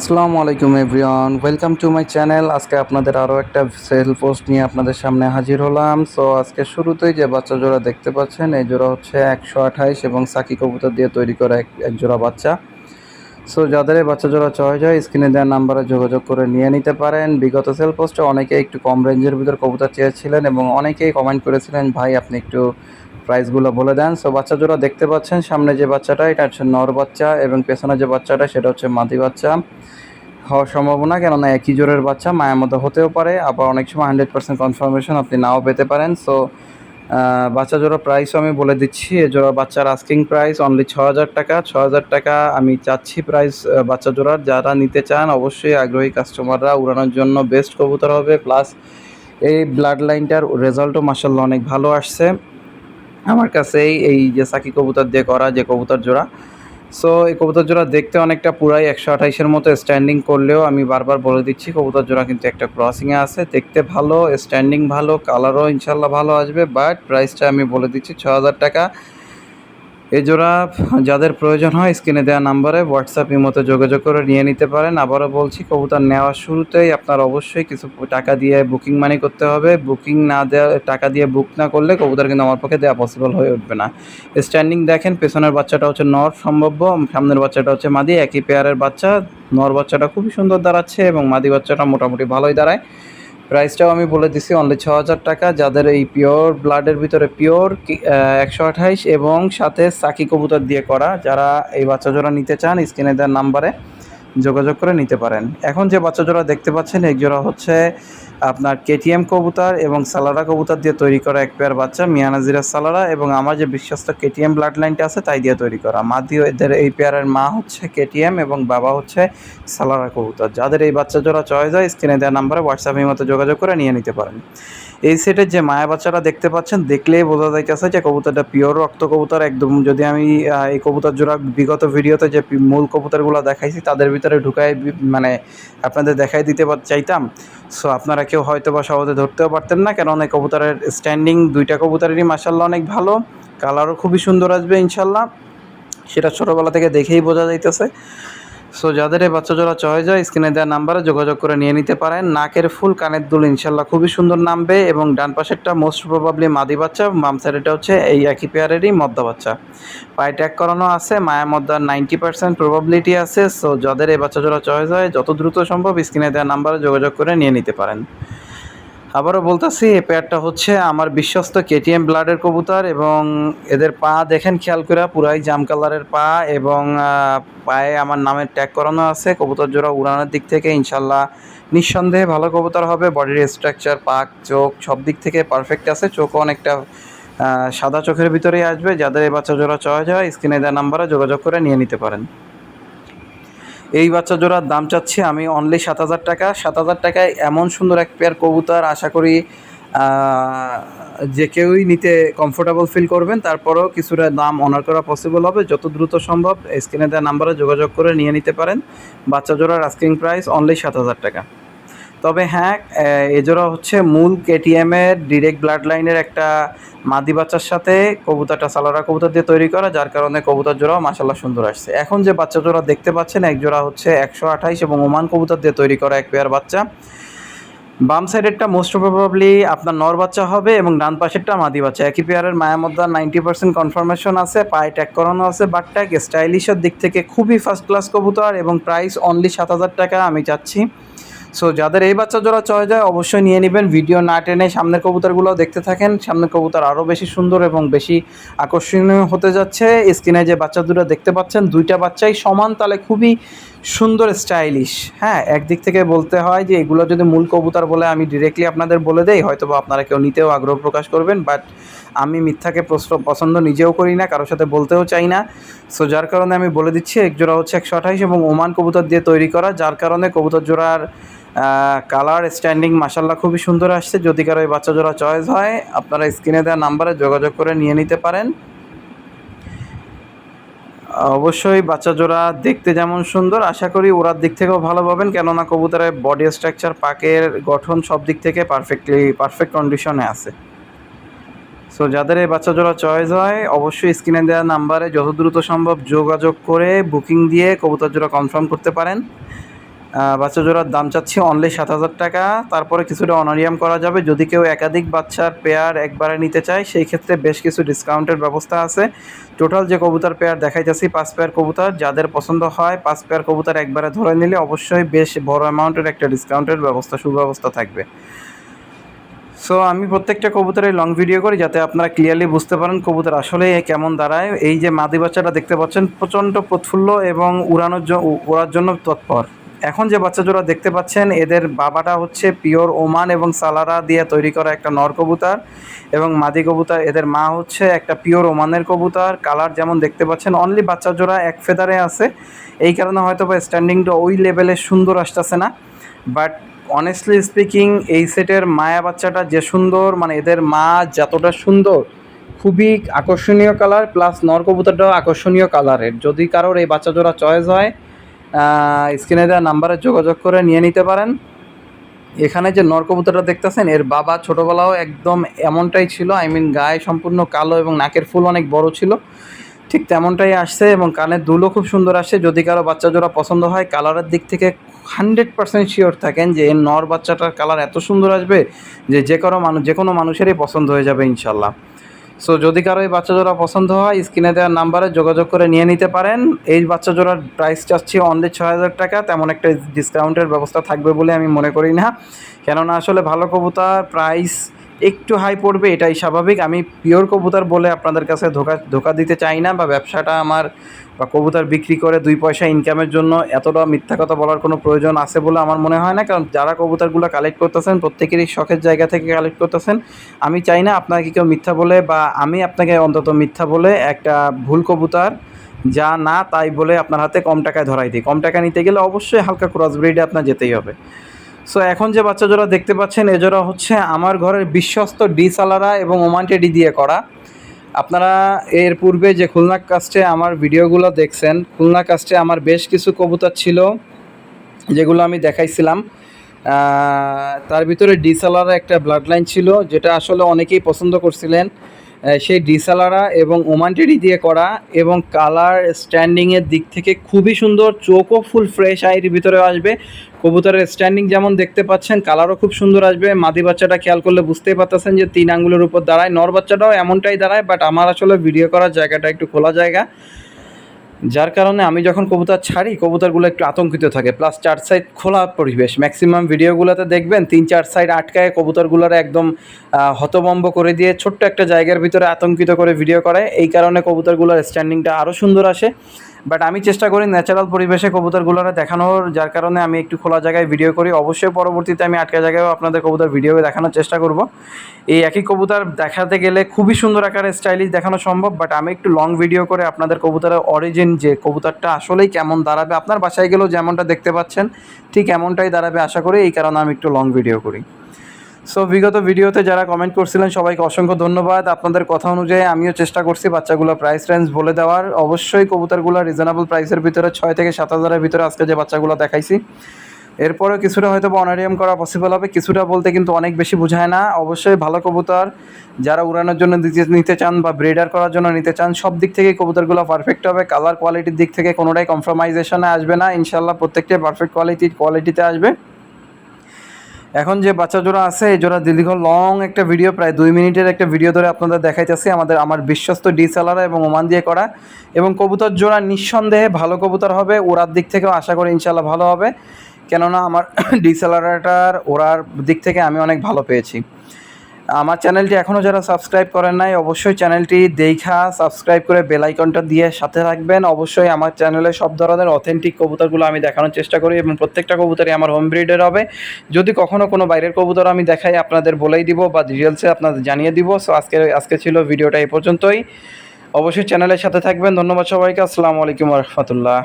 আসসালামু আলাইকুম everyone, welcome to my channel. আজকে আপনাদের আরও একটা সেল পোস্ট নিয়ে আপনাদের সামনে হাজির হলাম। সো, আজকে শুরুতেই যে বাচ্চা জোড়া দেখতে পাচ্ছেন, এই জোড়া হচ্ছে একশো আঠাইশ এবং সাকি কবুতর দিয়ে তৈরি করা এক জোড়া বাচ্চা। সো, যাদের এই বাচ্চা জোড়া চয়েস হয়, স্ক্রিনে দেওয়ার নাম্বারে যোগাযোগ করে নিয়ে নিতে পারেন। বিগত সেল পোস্টে অনেকে একটু কম রেঞ্জের ভিতর কবুতর চেয়েছিলেন এবং অনেকেই কমেন্ট করেছিলেন, ভাই, আপনি একটু প্রাইসগুলো বলে দেন। সো বাচ্চা জোড়া দেখতে পাচ্ছেন, সামনে যে বাচ্চাটা, এটা হচ্ছে নর বাচ্চা এবং পেছনে যে বাচ্চাটা, সেটা হচ্ছে মাদি বাচ্চা। হওয়ার সম্ভাবনা, কেননা একই জোরের বাচ্চা, মায়ের মতো হতেও পারে, আবার অনেক সময় হান্ড্রেড পার্সেন্ট কনফার্মেশন আপনি নাও পেতে পারেন। সো বাচ্চা জোড়া প্রাইসও আমি বলে দিচ্ছি, এ জোড়া বাচ্চার আস্কিং প্রাইস অনলি ছ হাজার টাকা। ছ হাজার টাকা আমি চাচ্ছি প্রাইস বাচ্চা জোড়ার যারা নিতে চান, অবশ্যই আগ্রহী কাস্টমাররা উড়ানোর জন্য বেস্ট কবুতর হবে। প্লাস এই ব্লাড লাইনটার রেজাল্টও মাসাল্লাহ অনেক ভালো আসছে। আমার কাছেই এই যে সাকি কবুতর দিয়ে করা যে কবুতর জোড়া। সো এই কবুতর জোড়া দেখতে অনেকটা পুরাই একশো আঠাইশের মতো স্ট্যান্ডিং করলেও আমি বারবার বলে দিচ্ছি, কবুতর জোড়া কিন্তু একটা ক্রসিংয়ে আছে। দেখতে ভালো স্ট্যান্ডিং ভালো কালারও ইনশাল্লাহ ভালো আসবে বাট প্রাইসটা আমি বলে দিচ্ছি ছ হাজার টাকা। এই জোড়া যাদের প্রয়োজন হয় স্ক্রিনে দেওয়া নাম্বারে হোয়াটসঅ্যাপ ইমোতে যোগাযোগ করে নিয়ে নিতে পারেন। আবারও বলছি, কবুতর নেওয়ার শুরুতেই আপনার অবশ্যই কিছু টাকা দিয়ে বুকিং মানি করতে হবে। বুকিং না দেওয়া টাকা দিয়ে বুক না করলে কবুতর কিন্তু আমার পক্ষে দেওয়া পসিবল হয়ে উঠবে না। স্ট্যান্ডিং দেখেন, পেছনের বাচ্চাটা হচ্ছে নর সম্ভাব্য, সামনের বাচ্চাটা হচ্ছে মাদি। একই পেয়ারের বাচ্চা, নর বাচ্চাটা খুবই সুন্দর দাঁড়াচ্ছে এবং মাদি বাচ্চাটা মোটামুটি ভালোই দাঁড়ায়। প্রাইসটাও আমি বলে দিছি অনলি ছ হাজার টাকা। যাদের এই পিওর ব্লাডের ভিতরে পিওর একশো আঠাইশ এবং সাথে সাকি কবুতর দিয়ে করা, যারা এই বাচ্চা জোড়া নিতে চান, স্ক্রিনে দেওয়ার নাম্বারে যোগাযোগ করে নিতে পারেন। এখন যে বাচ্চা জোড়া দেখতে পাচ্ছেন এক জোড়া হচ্ছে আপনার কেটিএম কবুতর এবং সালারা কবুতর দিয়ে তৈরি করা এক পেয়ার বাচ্চা, মিয়ানাজিরা সালারা এবং আমার যে বিশ্বস্ত কেটিএম ব্লাড লাইনটা আছে, তাই দিয়ে তৈরি করা। মাদি এদের এই পেয়ারের মা হচ্ছে কেটিএম এবং বাবা হচ্ছে সালারা কবুতর। যাদের এই বাচ্চা জোড়া চয়েস হয় স্ক্রিনে দেওয়া নাম্বারে হোয়াটসঅ্যাপের মতো যোগাযোগ করে নিয়ে নিতে পারেন। এই সেটের যে মায়া বাচ্চারা দেখতে পাচ্ছেন, দেখলেই বোঝা যাইতেছে যে কবুতরটা পিওর রক্ত কবুতর। একদম যদি আমি এই কবুতর জোড়া বিগত ভিডিওতে যে মূল কবুতরগুলো দেখাইছি, তাদের ভিতরে ঢুকাই মানে আপনাদের দেখাই দিতে চাইতাম। সো আপনারা কেউ হয়তো বা সহজে ধরতেও পারতেন না, কারণ এই কবুতরের স্ট্যান্ডিং দুইটা কবুতরেরই মাসাল্লাহ অনেক ভালো। কালারও খুবই সুন্দর আসবে ইনশাল্লাহ সেটা ছোটোবেলা থেকে দেখেই বোঝা যাইতেছে। সো যাদের এই বাচ্চা জোড়া চয়েস হয় স্ক্রিনে দেওয়া নাম্বারে যোগাযোগ করে নিয়ে নিতে পারেন। নাকের ফুল কানের দুল ইনশাল্লাহ খুবই সুন্দর নামবে এবং ডান পাশেরটা মোস্ট প্রবাবলি মাদি বাচ্চা, বাম সাইডেটা হচ্ছে এই একই পেয়ারেরই মদ্দা বাচ্চা। পায়ে ট্যাগ করানো আছে, মায়া মদ্দার নাইনটি পার্সেন্ট প্রবাবিলিটি আছে। সো যাদের এই বাচ্চা জোড়া চয়েস হয়, যত দ্রুত সম্ভব স্ক্রিনে দেওয়া নাম্বারে যোগাযোগ করে নিয়ে নিতে পারেন। আবারও বলতেছি, এই পেয়ারটা হচ্ছে আমার বিশ্বস্ত কেটিএম ব্লাডের কবুতর এবং এদের পা দেখেন, খেয়াল করে পুরাই জাম কালারের পা এবং পায়ে আমার নামের ট্যাগ করানো আছে। কবুতর জোড়া উড়ানোর দিক থেকে ইনশাল্লাহ নিঃসন্দেহে ভালো কবুতর হবে। বডির স্ট্রাকচার পাক, চোখ সব দিক থেকে পারফেক্ট আছে। চোখও অনেকটা সাদা চোখের ভিতরেই আসবে। যাদের এই বাচ্চা জোড়া চয়েস হয়, স্ক্রিনে দেওয়া নাম্বারে যোগাযোগ করে নিয়ে নিতে পারেন। এই বাচ্চা জোড়ার দাম চাচ্ছি আমি অনলি সাত হাজার টাকা। সাত হাজার টাকায় এমন সুন্দর এক পেয়ার কবুতর, আশা করি যে কেউই নিতে কমফোর্টেবল ফিল করবেন। তারপরেও কিছুটা দাম অনার করা পসিবল হবে, যত দ্রুত সম্ভব। স্ক্রিনে দেওয়া নাম্বারে যোগাযোগ করে নিয়ে নিতে পারেন। বাচ্চা জোড়ার আস্কিং প্রাইস অনলি সাত হাজার টাকা। তবে হ্যাঁ এজোড়া হচ্ছে মূল কেটিএমের ডিরেক্ট ব্লাড লাইনের একটা মাদি বাচ্চার সাথে কবুতরটা সালারা কবুতর দিয়ে তৈরি করা, যার কারণে কবুতর জোড়াও মাসাল্লাহ সুন্দর আসছে। এখন যে বাচ্চা জোড়া দেখতে পাচ্ছেন, এক জোড়া হচ্ছে একশো আঠাইশ এবং ওমান কবুতর দিয়ে তৈরি করা এক পেয়ার বাচ্চা। বাম সাইডেরটা মোস্ট প্রবাবলি আপনার নর বাচ্চা হবে এবং ডান পাশেরটা মাদি বাচ্চা। একই পেয়ারের মায়া মধ্যে নাইনটি পার্সেন্ট কনফার্মেশন আছে, পায়ে ট্যাগ করানো আছে বাট ট্যাগ স্টাইলিশের দিক থেকে খুবই ফার্স্ট ক্লাস কবুতর এবং প্রাইস অনলি সাত হাজার টাকা আমি চাচ্ছি। সো যাদের এই বাচ্চা জোড়া চয়ে যায় অবশ্যই নিয়ে নেবেন। ভিডিও না টেনে সামনের কবুতরগুলো দেখতে থাকেন। সামনের কবুতর আরও বেশি সুন্দর এবং বেশি আকর্ষণীয় হতে যাচ্ছে। স্ক্রিনে যে বাচ্চা দুটো দেখতে পাচ্ছেন, দুইটা বাচ্চাই সমান তালে খুবই সুন্দর স্টাইলিশ। হ্যাঁ একদিক থেকে বলতে হয় যে, এগুলো যদি মূল কবুতর বলে আমি ডিরেক্টলি আপনাদের বলে দেই হয়তো আপনারা কেউ নিতেও আগ্রহ প্রকাশ করবেন বাট আমি মিথ্যাকে পছন্দ নিজেও করি না, কারোর সাথে বলতেও চাই না। সো যার কারণে আমি বলে দিচ্ছি, এক জোড়া হচ্ছে একশো আঠাইশ এবং ওমান কবুতর দিয়ে তৈরি করা। যার কারণে কবুতর জোড়ার কালার স্ট্যান্ডিং মাসাল্লাহ খুবই সুন্দর আসছে। যদি কারও এই বাচ্চা জোড়া চয়েস হয়, আপনারা স্ক্রিনে দেওয়া নাম্বারে যোগাযোগ করে নিয়ে নিতে পারেন। অবশ্যই বাচ্চা জোড়া দেখতে যেমন সুন্দর। আশা করি ওরার দিক থেকেও ভালো পাবেন, কেননা কবুতরের বডি স্ট্রাকচার পাকের গঠন সব দিক থেকে পারফেক্টলি পারফেক্ট কন্ডিশনে আছে। সো যাদের এই বাচ্চা জোড়া চয়েস হয়, অবশ্যই স্ক্রিনে দেওয়া নাম্বারে যত দ্রুত সম্ভব যোগাযোগ করে বুকিং দিয়ে কবুতর জোড়া কনফার্ম করতে পারেন। বাচ্চা জোড়ার দাম চাচ্ছি অনলি সাত হাজার টাকা। তারপরে কিছুটা অনারিয়াম করা যাবে। যদি কেউ একাধিক বাচ্চার পেয়ার একবারে নিতে চায়, সেই ক্ষেত্রে বেশ কিছু ডিসকাউন্টের ব্যবস্থা আছে। টোটাল যে কবুতর পেয়ার দেখাইতেছি, পাঁচ পেয়ার কবুতর, যাদের পছন্দ হয়, পাঁচ পেয়ার কবুতর একবারে ধরে নিলে অবশ্যই বেশ বড় অ্যামাউন্টের একটা ডিসকাউন্টের ব্যবস্থা, সুব্যবস্থা থাকবে। সো আমি প্রত্যেকটা কবুতরের লং ভিডিও করি যাতে আপনারা ক্লিয়ারলি বুঝতে পারেন কবুতর আসলে কেমন দাঁড়ায়। এই যে মাদি বাচ্চাটা দেখতে পাচ্ছেন, প্রচণ্ড প্রফুল্ল এবং উড়ানোর জন্য ওড়ার জন্য তৎপর। এখন যে বাচ্চা জোড়া দেখতে পাচ্ছেন, এদের বাবাটা হচ্ছে পিওর ওমান এবং সালারা দিয়ে তৈরি করা একটা নর কবুতর এবং মাদি কবুতর। এদের মা হচ্ছে একটা পিওর ওমানের কবুতর। কালার যেমন দেখতে পাচ্ছেন অনলি বাচ্চা জোড়া এক ফেদারে আছে। এই কারণে হয়তো বা স্ট্যান্ডিংটা ওই লেভেলে সুন্দর আসতেছে না। বাট অনেস্টলি স্পিকিং এই সেটের মায়া বাচ্চাটা যে সুন্দর মানে এদের মা যতটা সুন্দর, খুবই আকর্ষণীয় কালার প্লাস নর কবুতরটাও আকর্ষণীয় কালারের যদি কারোর এই বাচ্চা জোড়া চয়েস হয় স্ক্রিনে দেওয়া নাম্বারে যোগাযোগ করে নিয়ে নিতে পারেন। এখানে যে নর কবুতরটা দেখতেছেন, এর বাবা ছোটোবেলাও একদম এমনটাই ছিল। আই মিন গায়ে সম্পূর্ণ কালো এবং নাকের ফুল অনেক বড় ছিল। ঠিক তেমনটাই আসছে এবং কানের দুলও খুব সুন্দর আসে যদি কারও বাচ্চা জোড়া পছন্দ হয় কালারের দিক থেকে হান্ড্রেড পার্সেন্ট শিওর থাকেন যে এর নর বাচ্চাটার কালার এত সুন্দর আসবে যে যে কোনো মানুষ যে কোনো মানুষেরই পছন্দ হয়ে যাবে ইনশাল্লাহ। সো যদি কারও এই বাচ্চা জোড়া পছন্দ হয়, স্ক্রিনে দেওয়ার নাম্বারে যোগাযোগ করে নিয়ে নিতে পারেন। এই বাচ্চা জোড়ার প্রাইস চাচ্ছি অনলি ছ হাজার টাকা, তেমন একটা ডিসকাউন্টের ব্যবস্থা থাকবে বলে আমি মনে করি না। কেননা আসলে ভালো কবুতার প্রাইস একটু হাই পড়বে, এটাই স্বাভাবিক। আমি পিওর কবুতর বলে আপনাদের কাছে ধোকা ধোকা দিতে চাই না বা ব্যবসাটা আমার বা কবুতর বিক্রি করে দুই পয়সা ইনকামের জন্য এতটা মিথ্যা কথা বলার কোনো প্রয়োজন আছে বলে আমার মনে হয় না। কারণ যারা কবুতরগুলো কালেক্ট করতেছেন, প্রত্যেকেরই শখের জায়গা থেকে কালেক্ট করতেছেন। আমি চাই না আপনাকে কেউ মিথ্যা বলে বা আমি আপনাকে অন্তত মিথ্যা বলে একটা ভুল কবুতর যা না তাই বলে আপনার হাতে কম টাকায় ধরাই দিই। কম টাকা নিতে গেলে অবশ্যই হালকা ক্রস ব্রিডে আপনার যেতেই হবে। সো এখন যে বাচ্চা জোড়া দেখতে পাচ্ছেন, এ জোড়া হচ্ছে আমার ঘরের বিশ্বস্ত ডি সালারা এবং ওমান টেডি দিয়ে করা। আপনারা এর পূর্বে যে খুলনা কাস্টে আমার ভিডিওগুলো দেখছেন, খুলনা কাস্টে আমার বেশ কিছু কবুতর ছিল, যেগুলো আমি দেখাইছিলাম। তার ভিতরে ডিসালারা একটা ব্লাড লাইন ছিল, যেটা আসলে অনেকেই পছন্দ করছিলেন। সেই ডিসালারা এবং ওমান টেডি দিয়ে করা এবং কালার স্ট্যান্ডিংয়ের দিক থেকে খুবই সুন্দর, চোখও ফুল ফ্রেশ আইয়ের ভিতরে আসবে। কবুতরের স্ট্যান্ডিং যেমন দেখতে পাচ্ছেন, কালারও খুব সুন্দর আসবে। মাদি বাচ্চাটা খেয়াল করলে বুঝতেই পারতেছেন যে তিন আঙ্গুলের উপর দাঁড়ায়। নর বাচ্চাটাও এমনটাই দাঁড়ায় বাট আমার আসলে ভিডিও করার জায়গাটা একটু খোলা জায়গা। যার কারণে আমি যখন কবুতর ছাড়ি, কবুতরগুলো একটু আতঙ্কিত থাকে। প্লাস চার সাইড খোলা পরিবেশ। ম্যাক্সিমাম ভিডিওগুলোতে দেখবেন তিন, চার সাইড আটকায় কবুতরগুলোর একদম হতবম্ব করে দিয়ে ছোট্ট একটা জায়গার ভিতরে আতঙ্কিত করে ভিডিও করে এই কারণে কবুতরগুলোর স্ট্যান্ডিংটা আরও সুন্দর আসে। বাট আমি চেষ্টা করি ন্যাচারাল পরিবেশে কবুতরগুলোর দেখানোর, যার কারণে আমি একটু খোলা জায়গায় ভিডিও করি। অবশ্যই পরবর্তীতে আমি আটকা জায়গায়ও আপনাদের কবুতর ভিডিও দেখানোর চেষ্টা করব। এই একই কবুতর দেখাতে গেলে খুবই সুন্দর আকারে স্টাইলিশ দেখানো সম্ভব বাট আমি একটু লং ভিডিও করে আপনাদের কবুতরের অরিজিন যে কবুতরটা আসলেই কেমন দাঁড়াবে, আপনার বাসায় গেলেও যেমনটা দেখতে পাচ্ছেন, ঠিক এমনটাই দাঁড়াবে আশা করি, এই কারণে আমি একটু লং ভিডিও করি। সো বিগত ভিডিওতে যারা কমেন্ট করছিলেন, সবাইকে অসংখ্য ধন্যবাদ। আপনাদের কথা অনুযায়ী আমিও চেষ্টা করছি বাচ্চাগুলো প্রাইস রেঞ্জ বলে দেওয়ার। অবশ্যই কবুতরগুলো রিজনেবল প্রাইসের ভিতরে ছয় থেকে সাত হাজারের ভিতরে আজকে যে বাচ্চাগুলো দেখাইছি। এরপরেও কিছুটা হয়তো অনারিয়াম করা পসিবল হবে। কিছুটা বলতে কিন্তু অনেক বেশি বোঝায় না। অবশ্যই ভালো কবুতর। যারা উড়ানোর জন্য নিতে চান বা ব্রিডার করার জন্য নিতে চান, সব দিক থেকেই কবুতরগুলো পারফেক্ট হবে। কালার কোয়ালিটির দিক থেকে কোনোটাই কম্প্রোমাইজেশনে আসবে না। ইনশাল্লাহ প্রত্যেকটাই পারফেক্ট কোয়ালিটির কোয়ালিটিতে আসবে। এখন যে বাচ্চা জোড়া আছে, এই জোড়া দীর্ঘ লং একটা ভিডিও প্রায় দুই মিনিটের একটা ভিডিও ধরে আপনাদের দেখাইতেছি আমাদের, আমার বিশ্বস্ত ডিসেলারা এবং ওমান দিয়ে করা। এবং কবুতর জোড়া নিঃসন্দেহে ভালো কবুতর হবে ওরার দিক থেকেও আশা করি ইনশাল্লাহ ভালো হবে। কেননা আমার ডিসেলারাটার ওরার দিক থেকে আমি অনেক ভালো পেয়েছি। আমার চ্যানেলটি এখনও যারা সাবস্ক্রাইব করেন নাই, অবশ্যই চ্যানেলটি দেখা, সাবস্ক্রাইব করে বেল আইকনটা দিয়ে সাথে রাখবেন অবশ্যই আমার চ্যানেলে সব ধরনের অথেন্টিক কবুতরগুলো আমি দেখানোর চেষ্টা করি এবং প্রত্যেকটা কবুতরই আমার হোম ব্রিডের হবে। যদি কখনও কোনো বাইরের কবুতর আমি দেখাই, আপনাদের বলেই দিব বা ডিটেলসে আপনাদের জানিয়ে দিব। সো আজকে আজকে ছিল ভিডিওটা এই পর্যন্তই। অবশ্যই চ্যানেলের সাথে থাকবেন। ধন্যবাদ সবাইকে। আসসালামু আলাইকুম রহমতুল্লাহ।